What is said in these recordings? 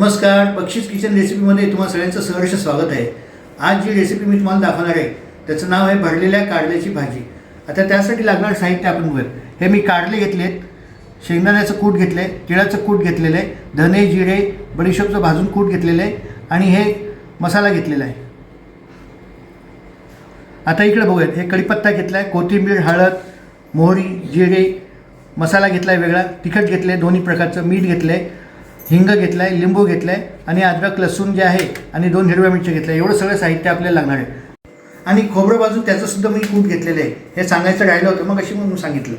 नमस्कार बक्षीस किचन रेसिपीमध्ये तुम्हाला सगळ्यांचं सहर्ष स्वागत आहे. आज जी रेसिपी मी तुम्हाला दाखवणार आहे त्याचं नाव आहे भरलेल्या कारल्याची भाजी. आता त्यासाठी लागणारं साहित्य आपण बघूया हे मी कारले घेतले आहेत शेंगदाण्याचं कूट घेतलं आहे तिळाचं कूट घेतलेलं आहे धने जिरे बडीशोपचं भाजून कूट घेतलेलं आहे आणि हे मसाला घेतलेला आहे. आता इकडे बघूयात हे कढीपत्ता घेतला आहे कोथिंबीर हळद मोहरी जिरे मसाला घेतला आहे वेगळा तिखट घेतलं आहे दोन्ही प्रकारचं मीठ घेतलं आहे हिंग घेतलं आहे लिंबू घेतलं आहे आणि अद्रक लसूण जे आहे आणि दोन हिरव्या मिरच्या घेतल्या. एवढं सगळं साहित्य आपल्याला लागणार आहे. आणि खोबरं बाजून त्याचंसुद्धा मी कूट घेतलेलं आहे. हे सांगायचं राहिलं होतं मग अशी म्हणून सांगितलं.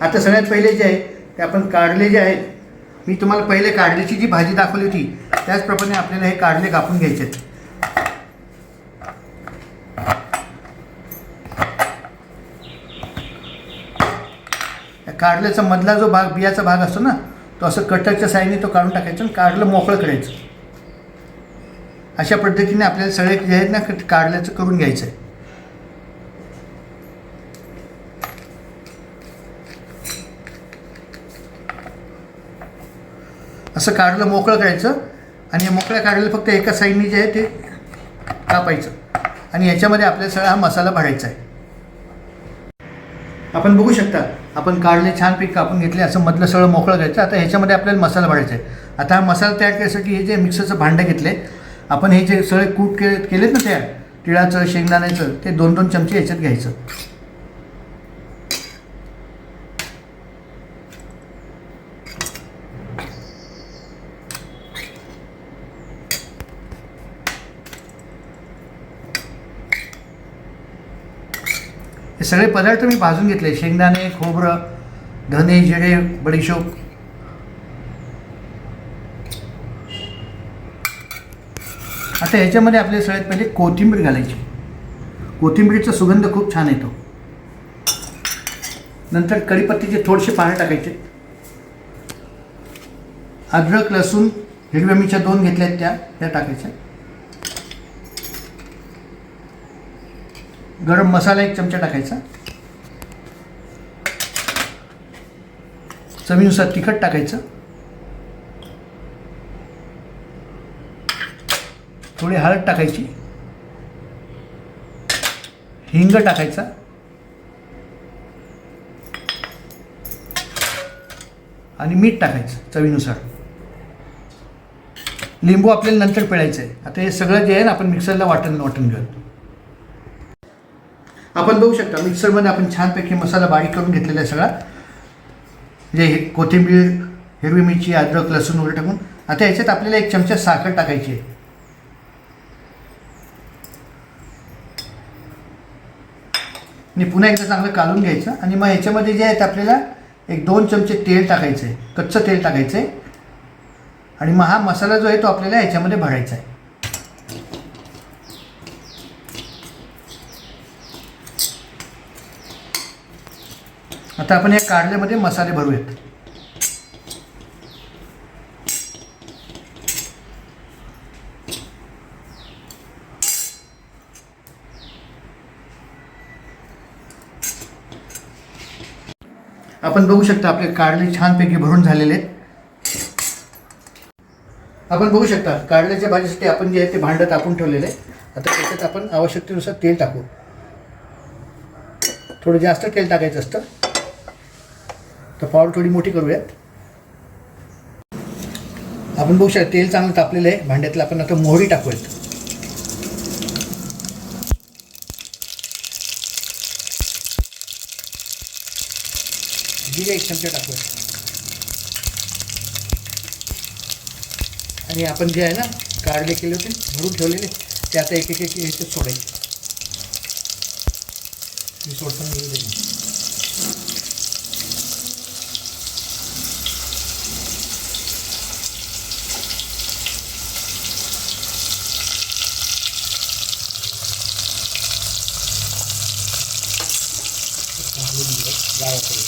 आता सगळ्यात पहिले जे आहे ते आपण कारले जे आहेत मी तुम्हाला पहिले कारल्याची जी भाजी दाखवली होती त्याचप्रमाणे आपल्याला हे कारले कापून घ्यायचे आहेत. काढल्याचा कारल्याचा मधला जो भाग बियाचा भाग असतो ना तो असं कटरच्या साईडने तो काढून टाकायचा आणि काढलं मोकळं करायचं अशा पद्धतीने आपल्याला सगळे जे आहेत ना काढल्याचं करून घ्यायचं आहे. असं काढलं मोकळं करायचं आणि मोकळं मोकळ्या फक्त एका साईडने जे आहे ते कापायचं. आणि याच्यामध्ये आपल्याला सगळा हा मसाला भरायचा आहे. आपण बघू शकता आपण काढले छान पीक कापून घेतले असं मधलं सगळं मोकळं घ्यायचं. आता ह्याच्यामध्ये आपल्याला मसाला भरायचा आहे. आता हा मसाला तयार करण्यासाठी हे जे मिक्सरचं भांडं घेतले आपण हे जे सगळे कूट के केलेत ना तयार तिळाचं शेंगदाण्याचं ते दोन दोन चमचे ह्याच्यात घ्यायचं. सगळे पदार्थ मी भाजून घेतले. शेंगदाणे खोबरं धने जिरे बडीशोप. आता ह्याच्यामध्ये आपले सगळ्यात पहिले कोथिंबीर घालायची. कोथिंबीरीचा सुगंध खूप छान येतो. नंतर कढीपत्तीचे थोडेसे पाणी टाकायचे. अद्रक लसूण हिरव्या मिरच्या दोन घेतल्या आहेत त्या. त्या टाकायच्या. गरम मसाला एक चमचा टाकायचा. चवीनुसार तिखट टाकायचं. थोडी हळद टाकायची. हिंग टाकायचा. आणि मीठ टाकायचं चवीनुसार. लिंबू आपल्याला नंतर पिळायचं आहे आता हे सगळं जे आहे ना आपण मिक्सरला वाटण वाटून घेऊ आपण बघू शकता मिक्सरमध्ये आपण छानपैकी मसाला बारीक करून घेतलेला आहे सगळा. म्हणजे हे कोथिंबीर हिरवी मिरची अद्रक लसूण वगैरे टाकून. आता याच्यात आपल्याला एक चमचा साखर टाकायची आहे. आणि पुन्हा एकदा चांगलं काढून घ्यायचं. आणि मग याच्यामध्ये जे आहेत आपल्याला एक दोन चमचे तेल टाकायचं आहे कच्चं तेल टाकायचं आहे आणि मग हा मसाला जो आहे तो आपल्याला याच्यामध्ये भरायचा आहे. आता आपण या कारल्यामध्ये मसाले भरूयात. आपण बघू शकता आपले कारले छानपैकी भरून झालेले आहेत. आपण बघू शकता कारल्याच्या भाजीसाठी आपण जे आहे ते भांडं तापून ठेवलेलं आहे आता त्याच्यात आपण आवश्यकतेनुसार तेल टाकू. थोडं जास्त तेल टाकायचं असतं. तर पावर थोडी मोठी करूयात. आपण बघू शकता तेल चांगलं तापलेलं आहे. भांड्यातलं आपण आता मोहरी टाकूयात. जिरे एक चमचे टाकूयात. आणि आपण जे आहे ना काढले केले होते भरून ठेवलेले ते आता एक एक एक ह्याच्यात सोडायचे. मी सोडताना येऊ दे. गावाकडे.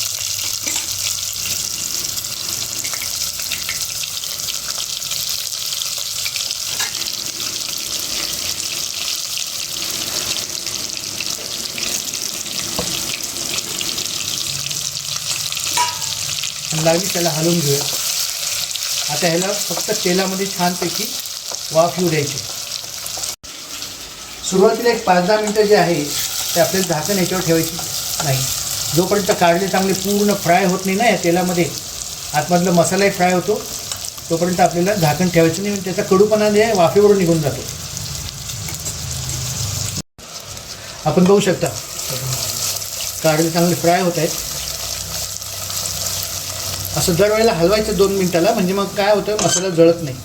लागली त्याला हलवून घेऊया. आता ह्याला फक्त तेलामध्ये छानपैकी वाफ येऊ द्यायची. सुरुवातीला एक पाच दहा मिनटं जे आहे ते आपल्याला झाकण याच्यावर ठेवायची नाही. जोपर्यंत काढले चांगले पूर्ण फ्राय होत नाही ना या तेलामध्ये आतमधला मसालाही फ्राय होतो तोपर्यंत आपल्याला झाकण ठेवायचं नाही म्हणजे त्याचा कडूपणा जे आहे वाफेवरून निघून जातो. आपण बघू शकता काढले चांगले फ्राय होत आहेत. असं दर वेळेला हलवायचं दोन मिनिटाला म्हणजे मग काय होतं मसाला जळत नाही.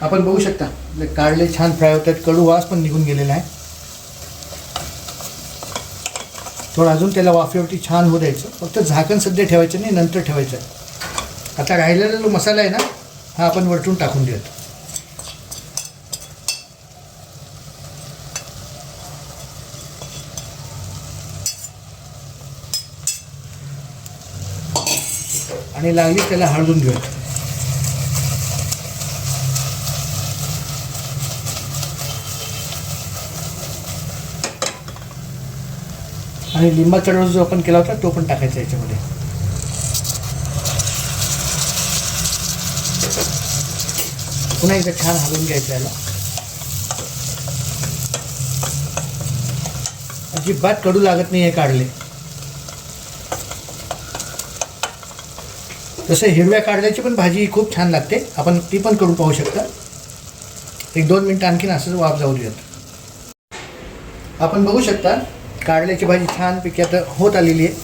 आपण बघू शकता म्हणजे काढले छान फ्राय होत आहेत कडू वास पण निघून गेलेला आहे. थोडं अजून त्याला वाफेवरती छान होऊ द्यायचं. फक्त झाकण सध्या ठेवायचं नाही नंतर ठेवायचं. आहे आता राहिलेला जो मसाला आहे ना हा आपण वरतून टाकून देतो आणि लागली त्याला हळदून घेऊयात. आणि लिंबाचा रस जो आपण केला होता तो पण टाकायचा याच्यामध्ये. पुन्हा एकदा छान हलवून घ्यायचं याला. अजिबात कडू लागत नाही हे काढले. तसं हिरव्या काढल्याची पण भाजी खूप छान लागते. आपण ती पण करून पाहू शकता. एक दोन मिनटं आणखीन असंच वाफ जाऊ देत आपण बघू शकता कारल्याची भाजी छानपैकी आता होत आलेली आहे.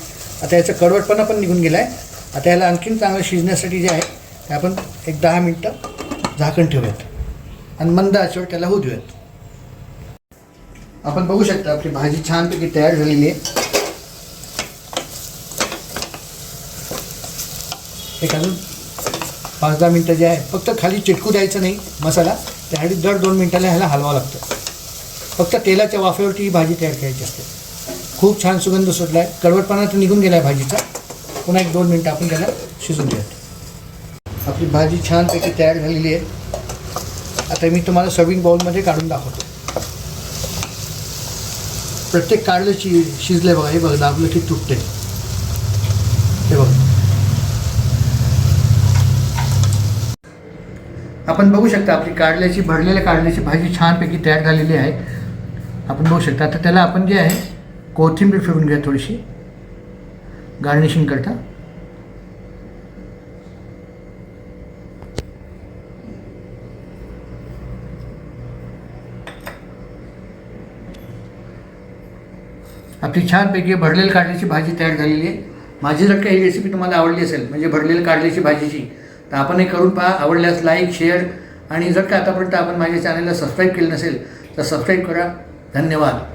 आता याचा कडवटपणा पण निघून गेला आहे आता याला आणखीन चांगलं शिजण्यासाठी जे आहे ते आपण एक दहा मिनटं झाकण ठेवूयात. आणि मंद आचेवर त्याला होऊ देऊयात. आपण बघू शकता आपली भाजी छानपैकी तयार झालेली आहे. एक अजून पाच दहा मिनटं जे आहे फक्त खाली चिटकू द्यायचं नाही मसाला. त्यासाठी दर दोन मिनटाला ह्याला हलवावं लागतं. फक्त तेलाच्या वाफेवरती ही भाजी तयार करायची असते. खूप छान सुगंध सुटला आहे कडवटपणा तर निघून गेला आहे भाजीचा. पुन्हा एक दोन मिनटं आपण त्याला शिजून देऊयात आपली भाजी छानपैकी तयार झालेली आहे. आता मी तुम्हाला सर्विंग बाउलमध्ये काढून दाखवतो. प्रत्येक काढलं शि शिजलं बघा. हे बघा दाबलं की तुटते हे बघा. आपण बघू शकता आपली काढल्याची भरलेल्या काढल्याची भाजी छानपैकी तयार झालेली आहे. आपण बघू शकता. आता त्याला आपण जे आहे कोथिंबीर फिरून घ्या थोडीशी. गार्निशिंग करता. आपली छानपैकी भरलेली कारल्याची भाजी तयार झालेली आहे. माझी जर काही रेसिपी तुम्हाला आवडली असेल म्हणजे भरलेली कारल्याची भाजीची तर आपण हे करून पहा. आवडल्यास लाईक शेअर आणि जर का आतापर्यंत आपण माझ्या चॅनलला सबस्क्राईब केलं नसेल तर सबस्क्राईब करा. धन्यवाद.